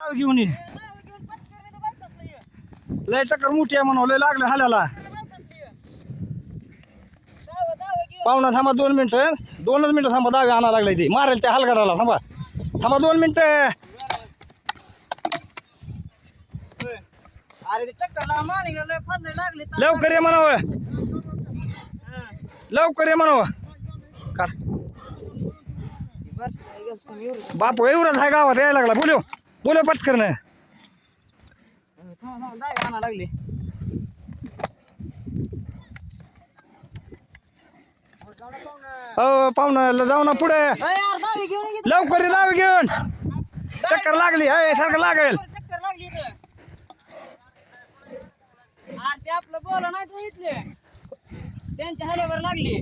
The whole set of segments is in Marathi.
घेऊन ये. लय टक्कर मोठी आहे म्हणून लय लागलं हाल्याला. पाहुणा थांबा दोन मिनटं. दोनच मिनटं थांबा दावे आणा लागलाय ते. मारेल त्या हलगडाला थांबा. थांबा दोन मिनटं. अरे लवकर ये म्हणावं. लवकर ये म्हणावं. काढ. बाप एवढाच आहे गावात यायला लागला. बोलू. बोलव पटकन. लागले हो पाहुणा जाऊ ना पुढे. लवकर दावे घेऊन. चक्कर लागली अय सारखं लागेल. आपलं बोला नाही तू इथले. त्यांच्या हाल्यावर लागली.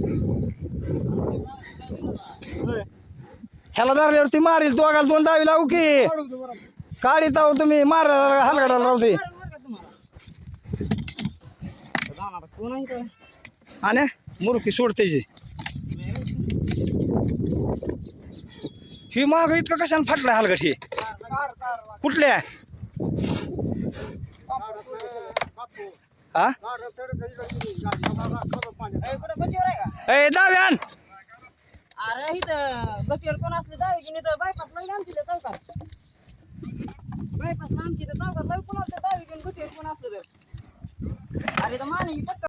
ह्याला धरल्यावर ती मारील दोघाला दोन दावी लावू की. काळी जाऊ तुम्ही मार हलगडाला राहते कोण आहे आणि मुरकी सोडते त्याची. ही माग इतकं कशाने फाटलं हलगट हे? कुठल्या? हा ए, आहे का दाव्यान! अरे इथं गच्चीवर कोण असले दावे की नाही तर बायपास नाही आमची चौकात बायपास आमची त्या चौकात लय कोण असलं दहावी घेऊन गच्चीवर कोण असलं तर. अरे तर माने टक्कर